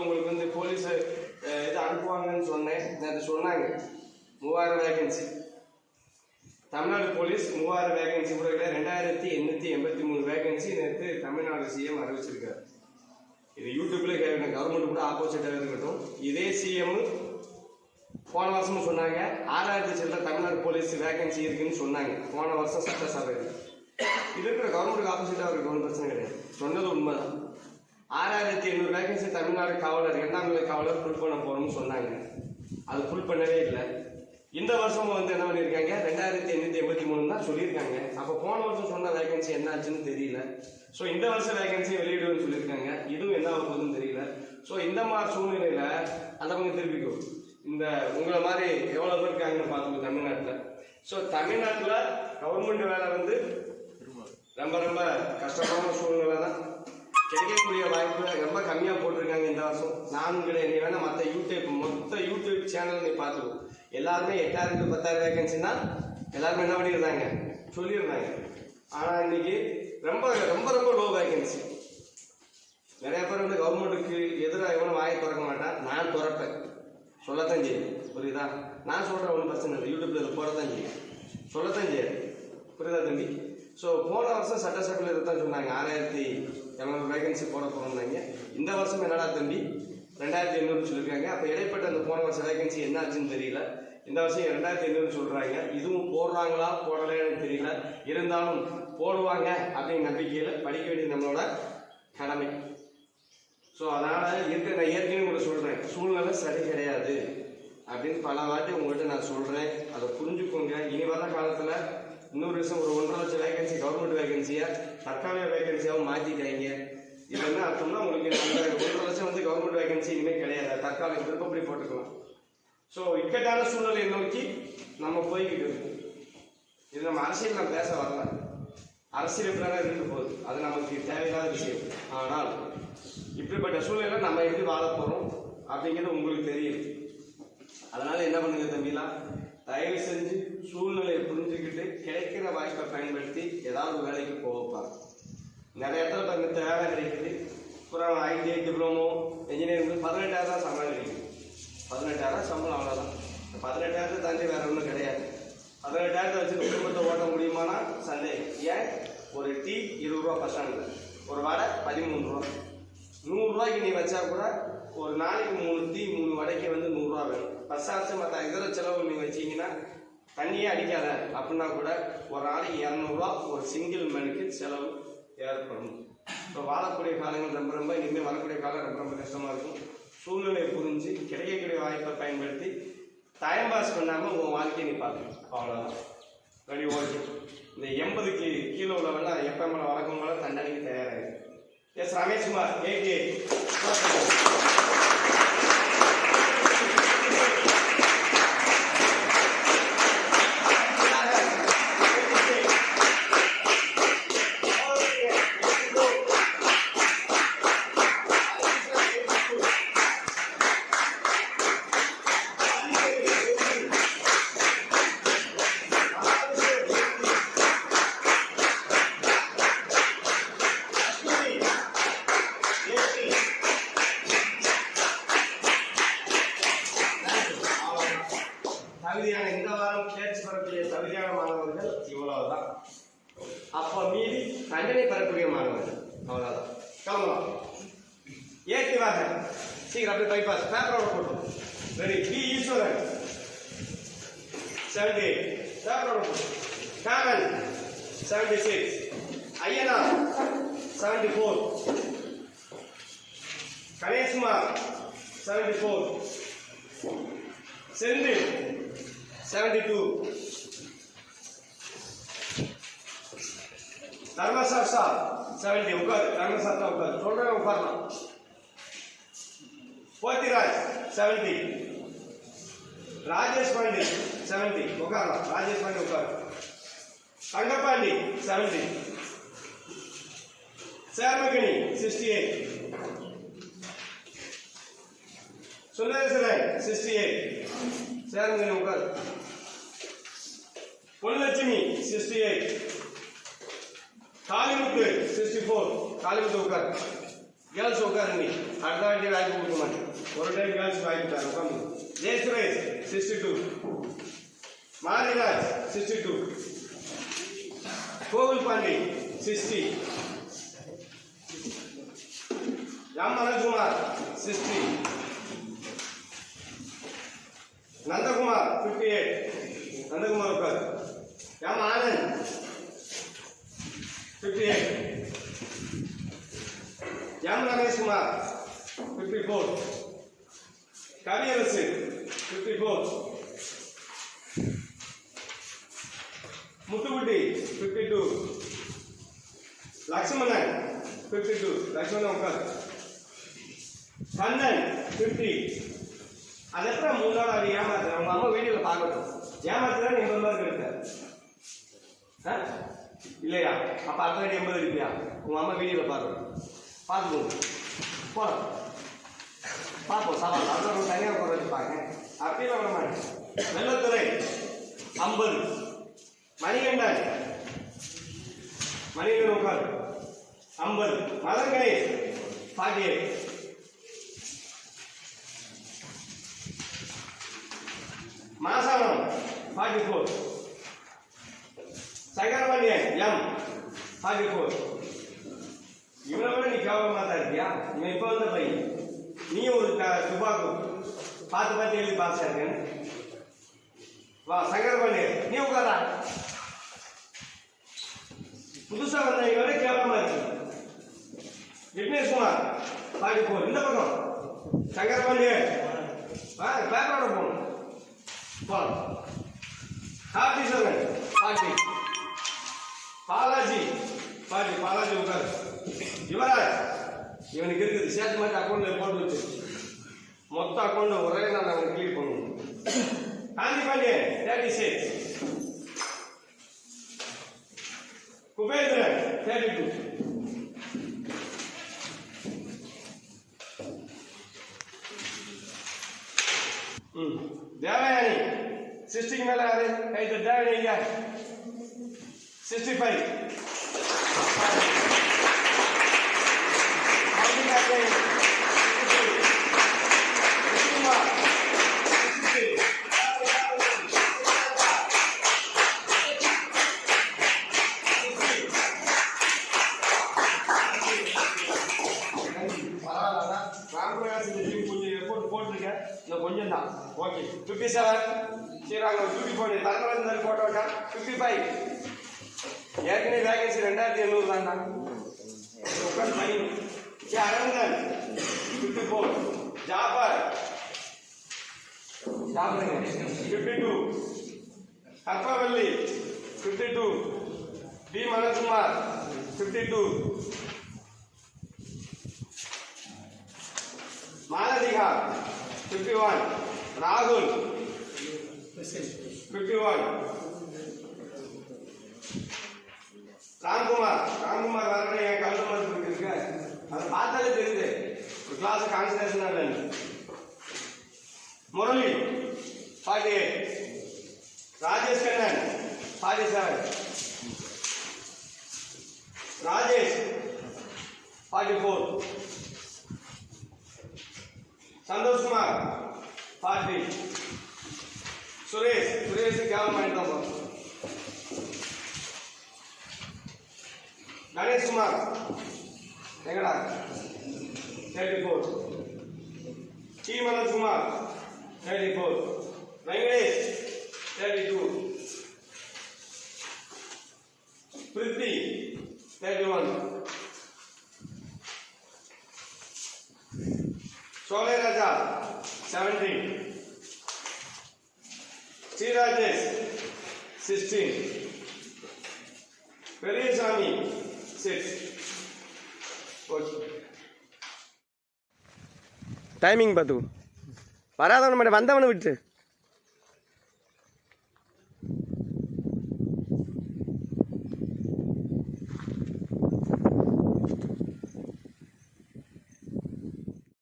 உங்களுக்கு வந்து போலீஸ் இது அனுப்புவாங்கன்னு சொன்னேன். நேற்று சொன்னாங்க. மூவாயிரம் வேகன்சி தமிழ்நாடு போலீஸ் மூவாயிரம் வேகன்சி கூட ரெண்டாயிரத்தி எண்ணூற்றி எண்பத்தி மூணு வேகன்சி நேற்று தமிழ்நாடு சிஎம் அறிவிச்சிருக்காரு. இது யூடியூப்ல கேட்கணும் கவர்மெண்ட் கூட ஆப்போசிட்டாக இருக்கட்டும். இதே சிஎம் போன வருஷமும் சொன்னாங்க. ஆறாயிரத்தி சில்லற தமிழ்நாடு போலீஸ் வேகன்சி இருக்குன்னு சொன்னாங்க. போன வருஷம் சட்டசபையில். இது இருக்கிற கவர்மெண்ட்டுக்கு ஆப்போசிட்டாக இருக்கு ஒன்றும் பிரச்சனை கிடையாது. சொன்னது உண்மைதான். ஆறாயிரத்தி எண்ணூறு வேகன்சி தமிழ்நாடு காவலர் இரண்டாம் நிலை காவலர் ஃபுல் பண்ண போகணும்னு சொன்னாங்க. அது ஃபுல் பண்ணவே இல்லை. இந்த வருஷமும் வந்து என்ன பண்ணியிருக்காங்க ரெண்டாயிரத்தி எண்ணூற்றி எண்பத்தி மூணு தான் சொல்லியிருக்காங்க. அப்போ போன வருஷம் சொன்ன வேகன்சி என்ன ஆச்சுன்னு தெரியல. ஸோ இந்த வருஷம் வேகன்சி வெளியிடுவோம்னு சொல்லியிருக்காங்க. இதுவும் என்ன ஆக போகுதுன்னு தெரியல. ஸோ இந்த மாதிரி சூழ்நிலையில் அந்த பக்கம் திருப்பிக்கும் இந்த உங்களை மாதிரி எவ்வளோ பேர் இருக்காங்கன்னு பார்த்துக்கோ தமிழ்நாட்டில். ஸோ தமிழ்நாட்டில் கவர்மெண்ட் வேலை வந்து ரொம்ப ரொம்ப கஷ்டமான சூழ்நிலை. கிடைக்கக்கூடிய வாய்ப்பு ரொம்ப கம்மியாக போட்டிருக்காங்க இந்த வருஷம். நானும் கிடையாது நீ வேணால் மற்ற யூடியூப் மொத்த யூடியூப் சேனல் நீ பார்த்துக்கோ. எல்லாருமே எட்டாயிரம் டு பத்தாயிரம் வேகன்சினா எல்லாருமே என்ன பண்ணியிருந்தாங்க சொல்லியிருந்தாங்க ஆனால் இன்னைக்கு ரொம்ப ரொம்ப ரொம்ப லோ வேகன்சி நிறைய பேர் வந்து கவர்மெண்ட்டுக்கு எதிராக எவனும் வாயை திறக்க மாட்டான். நான் திறப்பேன். சொல்லத்தான் செய்யும் புரியுதா? நான் சொல்கிறேன் ஒன்றும் பிரச்சனை இல்லை. யூடியூப்பில் இதை போடத்தான் செய்யும் சொல்லத்தான் செய்யாது புரியுதா தம்பி? ஸோ போன வருஷம் சட்டசபையில் இதை தான் சொன்னாங்க. ஆறாயிரத்தி இரநூறு வேகன்சி போட போகிறோம்னாங்க இந்த வருஷம் என்னடா தம்பி? ரெண்டாயிரத்தி எண்ணூறு சொல்லியிருக்காங்க அப்போ இடைப்பட்ட அந்த போன வருஷம் வேகன்சி என்ன ஆச்சுன்னு தெரியல. இந்த வருஷம் ரெண்டாயிரத்தி எண்ணூறு சொல்கிறாங்க இதுவும் போடுறாங்களா போடலையான்னு தெரியல. இருந்தாலும் போடுவாங்க அப்படிங்கிற நம்பிக்கையில் படிக்க வேண்டியது நம்மளோட கடமை. ஸோ அதனால் இருக்க நான் ஏற்கனவே உங்களுக்கு சொல்கிறேன் சூழ்நிலை சரி கிடையாது. அப்படின்னு பல வாட்டி உங்கள்கிட்ட நான் சொல்கிறேன் அதை புரிஞ்சுக்கோங்க. இனி வர காலத்தில் இன்னொரு வருஷம் ஒரு ஒன்றரை லட்சம் வேகன்சி கவர்மெண்ட் வேகன்சியை தற்காலிக வேகன்சியாகவும் மாற்றிக்கிறாங்க இது என்ன அர்த்தம்னா உங்களுக்கு அந்த ஒன்றரை லட்சம் வந்து கவர்மெண்ட் வேகன்சி இனிமேல் கிடையாது. தற்காலிக விருப்பப்படி போட்டுக்கலாம். ஸோ இக்கட்டான சூழ்நிலையை நோக்கி நம்ம போய்கிட்டு இருக்கோம் இது நம்ம அரசியல் நான் பேச வரல. அரசியல் எப்படினா இருந்து போகுது? அது நமக்கு தேவையில்லாத விஷயம். ஆனால் இப்படிப்பட்ட சூழ்நிலை நம்ம எப்படி வாழ போகிறோம் அப்படிங்கிறது உங்களுக்கு தெரியும். அதனால என்ன பண்ணுங்க தம்பிலாம்? தயவு செஞ்சு சூழ்நிலையை புரிஞ்சுக்கிட்டு கிடைக்கிற வாய்ப்பை பயன்படுத்தி ஏதாவது வேலைக்கு போகப்பாரு நிறைய இடத்துல பாருங்க வேலை கிடைக்குது. அப்புறம் ஐடிஐ டிப்ளமோ இன்ஜினியரிங் பதினெட்டாயிரம் தான் சம்பளம் கிடைக்குது. பதினெட்டாயிரம் சம்பளம் அவ்வளோதான் பதினெட்டாயிரத்தை தாண்டி வேற ஒன்றும் கிடையாது. பதினெட்டாயிரத்தை வச்சு குடும்பத்தை ஓட்ட முடியுமானா சந்தேகம். ஏன்? ஒரு டீ இருபது ரூபா பஸ் ஸ்டாண்டில் ஒரு வடை பதிமூணு ரூபா. நூறுரூவாய்க்கு நீ வச்சா கூட ஒரு நாளைக்கு மூணு டீ மூணு வடைக்கு வந்து நூறுரூவா வேணும். பஸ் மற்ற இதர செலவு நீங்கள் வச்சிங்கன்னா தண்ணியே அடிக்காத. அப்படின்னா கூட ஒரு நாளைக்கு இரநூறுவா ஒரு சிங்கிள் மேனுக்கு செலவு ஏற்படும். இப்போ வாழக்கூடிய காலங்கள் ரொம்ப ரொம்ப இனிமேல் வரக்கூடிய காலம் ரொம்ப ரொம்ப கஷ்டமாக இருக்கும். சூழ்நிலையை புரிஞ்சு கிடைக்கக்கூடிய வாய்ப்பை பயன்படுத்தி டைம் பாஸ் பண்ணாமல் உன் வாழ்க்கையை நீ பார்க்கணும். அவ்வளோதான் ரெடி ஓகே இந்த எண்பதுக்கு கீழே உள்ளவெல்லாம் எப்போ மேலே வழக்கம் போல தண்டனைக்கு தயாராக எஸ் ரமேஷ்குமார் ஏகே தகுதியான கிளம்பலாம் ஏற்றி சீக்கிரம் அப்படியே பைபாஸ் பேப்பரோட போட்டோம் ரெடி பி ஈஸ்வரன் செவன்டி பேப்பரோட போட்டோம் common seventy six Ayyana seventy four Ganeshkumar seventy four Senthil seventy two தர்மசார் sir seventy உட்காரு தர்மசார் தான் உட்காரு சொல்றேன் உட்காரலாம் போத்திராஜ் செவன்டி ராஜேஷ் பாண்டி செவன்டி உட்காரலாம் ராஜேஷ் பாண்டி உட்காரு Thangapandi seventy Chermakani sixty eight Sundareswaran sixty eight Chermakani உட்காரு Ponlakshmi sixty eight Kalimuthu sixty four Kalimuthu உட்கார் கேர்ள்ஸ் உட்காருங்க அடுத்த வாட்டி வாய்ப்பு கொடுக்க மாட்டேன் ஒரு டைம் கேர்ள்ஸ் வாங்கி தரேன் உட்காந்து Jai sixty two Mariraj sixty two Kovil Pandi sixty M Manojkumar sixty Nandakumar fifty eight Nandakumar உட்கார் M Anand fifty eight M Rameshkumar fifty four Kaviyarasu fifty four Muthukutty fifty two Lakshmanan fifty two Lakshmanan உட்கார் Kannan fifty அது எப்படி மூணு நாள் அது ஏமாத்துறேன் உங்க அம்மா வீடியோவில் பார்க்கட்டும் ஏமாத்துறேன் எண்பது மார்க் இருக்கார் ஆ? இல்லையா அப்ப அடுத்த வாட்டி எண்பது இருப்பியா உங்க அம்மா வீடியோவில் பார்க்கணும் பார்த்துக்கோங்க போகலாம் பார்ப்போம் சவால் அப்புறம் தனியாக உட்கார வச்சு பார்க்க அப்படியே விட மாட்டேன் வெள்ளத்துறை ஐம்பது மணிகண்டன் மணிகண்டன் உட்கார் ஐம்பது Madhan Ganesh forty eight Masanam forty four Sankarapandian M forty four இவனை விட நீ கேவலமாக தான் இருக்கியா? இவன் இப்போ வந்த பையன் நீ ஒரு துபாக்கு பார்த்து பார்த்து எழுதி பாஸ் இருக்கேன் வா சங்கரபாண்டியன் நீ உட்காரா. புதுசா வந்த விட கேவலமா இருக்கு. விக்னேஷ் குமார் ஃபார்ட்டி ஃபோர் இந்த பக்கம். சங்கரபாண்டியன் ஆ பேப்பரோட போகணும் போகலாம் காப்பி சொல்லுங்க. பாட்டி பாலாஜி. பாட்டி பாலாஜி உட்காரு. யுவராஜ் இவனுக்கு இருக்குது. சேர்த்து மாதிரி அக்கௌண்ட்ல போட்டு வச்சு. மொத்த அக்கௌண்ட் ஒரே நாள் அவனுக்கு கிளியர் பண்ணுவோம் Gandhi Pandian thirty six Kubendran thirty two Devayani சிக்ஸ்டிக்கு மேலே யாரு? கை தட்டு தேவயானி இங்க சிக்ஸ்டி கொஞ்சம் கொஞ்சம் தான் ஓகே ஃபிஃப்டி செவன் சரி அங்கே டியூட்டி போனி தலைவர் இருந்தாரு போட்டோ ஃபிஃப்டி ஃபைவ் ಎರಡನೇ ವ್ಯಾಕೆನ್ಸಿ ರೆಂಡಾಯಿರತಿ ಎನ್ನೂರು ತಾಂಡ token Mani Charangan fifty four Jafar Jafar fifty two Harpavalli fifty two D Manoj Kumar fifty two Maladiga fifty one Rahul fifty one Ramkumar Ramkumar வரணும் என் கல்லு மாதிரி இருக்கு அதை பார்த்தாலே தெரியுது. ஒரு கிளாஸ் கான்சன்ட்ரேஷன் இல்லைன்னு. Murali forty eight Rajesh Kannan forty seven Rajesh forty four Santhoshkumar forty Suresh Suresh கேவலம் பண்ணிட்டோம் கணேஷ் குமார் எங்கடா thirty four D Manoj Kumar thirty four Venkatesh thirty two Preethi thirty one Solai Raja seventeen Sri Rajesh sixteen Periyasamy six okay timing பார்த்து வராதவன மட்டும் வந்தவனை விட்டு.